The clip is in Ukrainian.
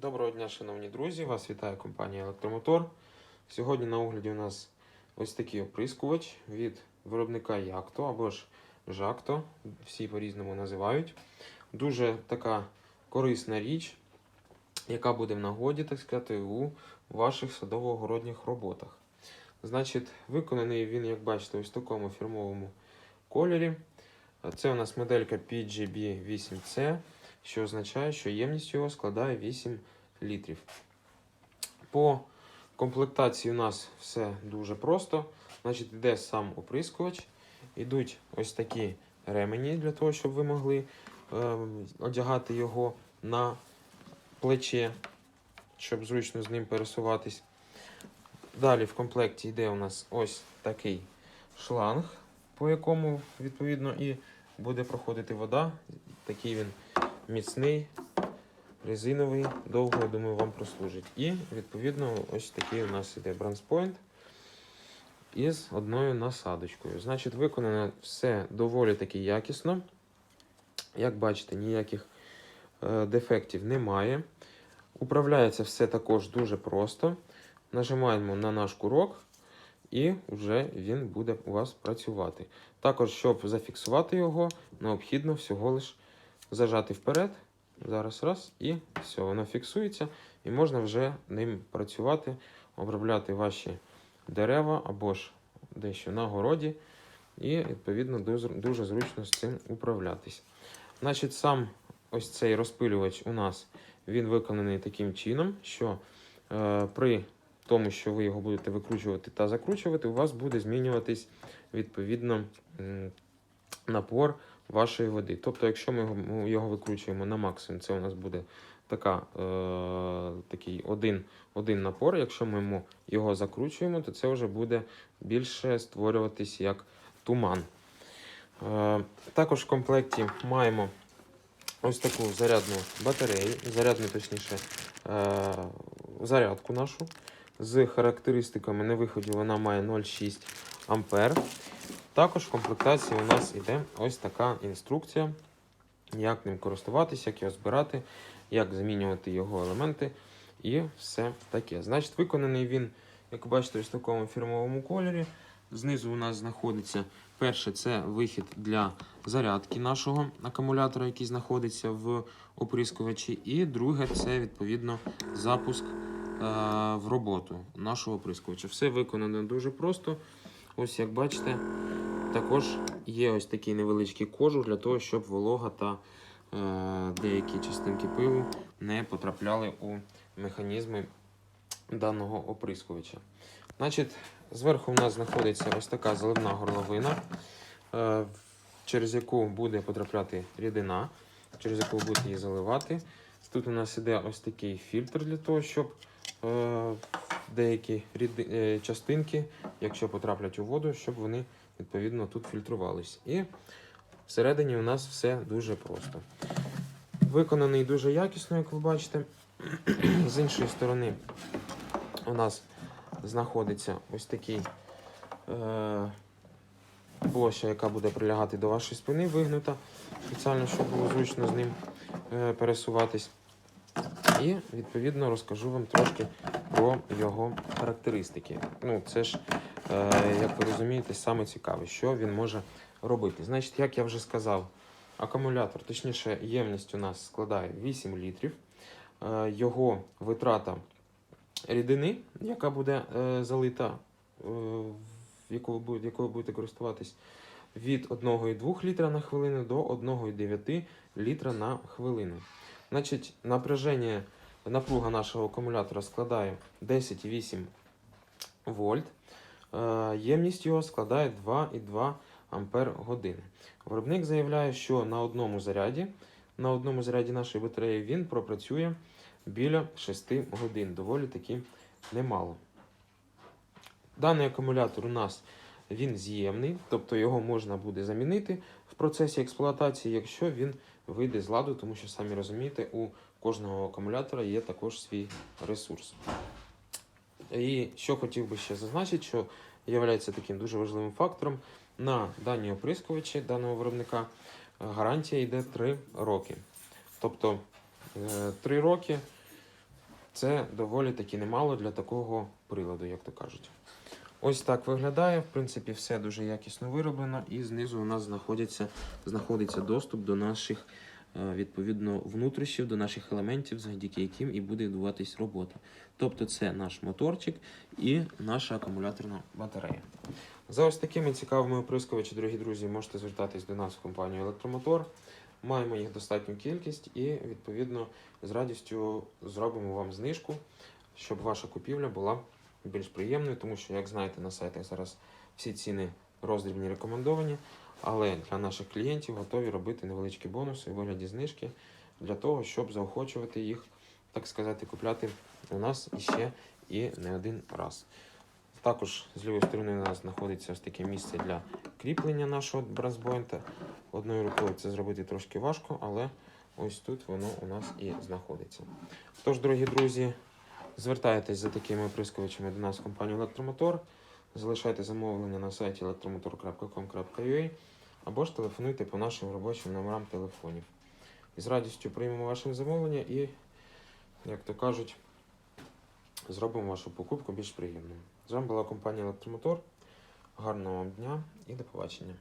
Доброго дня, шановні друзі! Вас вітає компанія Електромотор. Сьогодні на огляді у нас ось такий оприскувач від виробника Якто або ж Жакто, всі по-різному називають. Дуже така корисна річ, яка буде в нагоді, так сказати, у ваших садово-городніх роботах. Значить, виконаний він, як бачите, ось в такому фірмовому кольорі. Це у нас моделька PGB8C що означає, що ємність його складає 8 літрів. По комплектації у нас все дуже просто. Значить, йде сам оприскувач, йдуть ось такі ремені для того, щоб ви могли е, одягати його на плече, щоб зручно з ним пересуватись. Далі в комплекті йде у нас ось такий шланг, по якому відповідно і буде проходити вода. Такий він міцний, резиновий, довго, я думаю, вам прослужить. І, відповідно, ось такий у нас іде бранспойнт із одною насадочкою. Значить, виконано все доволі таки якісно. Як бачите, ніяких е, дефектів немає. Управляється все також дуже просто. Нажимаємо на наш курок, і вже він буде у вас працювати. Також, щоб зафіксувати його, необхідно всього лиш зажати вперед. Зараз раз, і все, воно фіксується, і можна вже ним працювати, обробляти ваші дерева або ж дещо на городі, і, відповідно, дуже, зручно з цим управлятись. Значить, сам ось цей розпилювач у нас він виконаний таким чином, що е, при тому, що ви його будете викручувати та закручувати, у вас буде змінюватись відповідно напор вашої води. Тобто, якщо ми його, викручуємо на максимум, це у нас буде така, е, такий один, один напор. Якщо ми його закручуємо, то це вже буде більше створюватись як туман. Е, також в комплекті маємо ось таку зарядну батарею, зарядну, точніше, е, зарядку нашу. З характеристиками на виході вона має 0,6 ампер. Також в комплектації у нас йде ось така інструкція, як ним користуватися, як його збирати, як замінювати його елементи і все таке. Значить, виконаний він, як ви бачите, ось в такому фірмовому кольорі. Знизу у нас знаходиться перше це вихід для зарядки нашого акумулятора, який знаходиться в оприскувачі. І друге це відповідно запуск е, в роботу нашого оприскувача. Все виконано дуже просто. Ось як бачите, також є ось такий невеличкий кожух для того, щоб волога та е, деякі частинки пилу не потрапляли у механізми даного оприскувача. Значить, Зверху у нас знаходиться ось така заливна горловина, е, через яку буде потрапляти рідина, через яку ви будете її заливати. Тут у нас іде ось такий фільтр для того, щоб деякі ріди, е, частинки, якщо потраплять у воду, щоб вони відповідно тут фільтрувались. І всередині у нас все дуже просто. Виконаний дуже якісно, як ви бачите. З іншої сторони у нас знаходиться ось такий е, площа, яка буде прилягати до вашої спини, вигнута, спеціально, щоб було зручно з ним е, пересуватись. І, відповідно, розкажу вам трошки про його характеристики. Ну, це ж, е, як ви розумієте, саме цікаве, що він може робити. Значить, як я вже сказав, акумулятор, точніше, ємність у нас складає 8 літрів. Е, його витрата рідини, яка буде е, залита, якою будете користуватись, від 1,2 літра на хвилину до 1,9 літра на хвилину. Значить, напряження, напруга нашого акумулятора складає 10,8 вольт. Е, Ємність його складає 2,2 ампер години. Виробник заявляє, що на одному заряді, на одному заряді нашої батареї він пропрацює біля 6 годин. Доволі таки немало. Даний акумулятор у нас він з'ємний, тобто його можна буде замінити в процесі експлуатації, якщо він вийде з ладу, тому що, самі розумієте, у кожного акумулятора є також свій ресурс. І що хотів би ще зазначити, що є таким дуже важливим фактором, на дані оприскувачі даного виробника гарантія йде 3 роки. Тобто 3 роки Це доволі таки немало для такого приладу, як то кажуть. Ось так виглядає. В принципі, все дуже якісно вироблено, і знизу у нас знаходиться, знаходиться доступ до наших е, відповідно внутрішнів, до наших елементів, завдяки яким і буде відбуватись робота. Тобто це наш моторчик і наша акумуляторна батарея. За ось такими цікавими оприскувачі, дорогі друзі, можете звертатись до нас в компанію Електромотор. Маємо їх достатню кількість і, відповідно, з радістю зробимо вам знижку, щоб ваша купівля була більш приємною, тому що, як знаєте, на сайтах зараз всі ціни роздрібні рекомендовані, але для наших клієнтів готові робити невеличкі бонуси у вигляді знижки для того, щоб заохочувати їх, так сказати, купляти у нас іще і не один раз. Також з лівої сторони у нас знаходиться ось таке місце для кріплення нашого бразбойнта. Одною рукою це зробити трошки важко, але ось тут воно у нас і знаходиться. Тож, дорогі друзі, звертайтесь за такими оприскувачами до нас в компанію Електромотор. Залишайте замовлення на сайті elektromotor.com.ua або ж телефонуйте по нашим робочим номерам телефонів. І з радістю приймемо ваше замовлення і, як то кажуть, зробимо вашу покупку більш приємною. З вами була компанія Електромотор. Гарного вам дня і до побачення.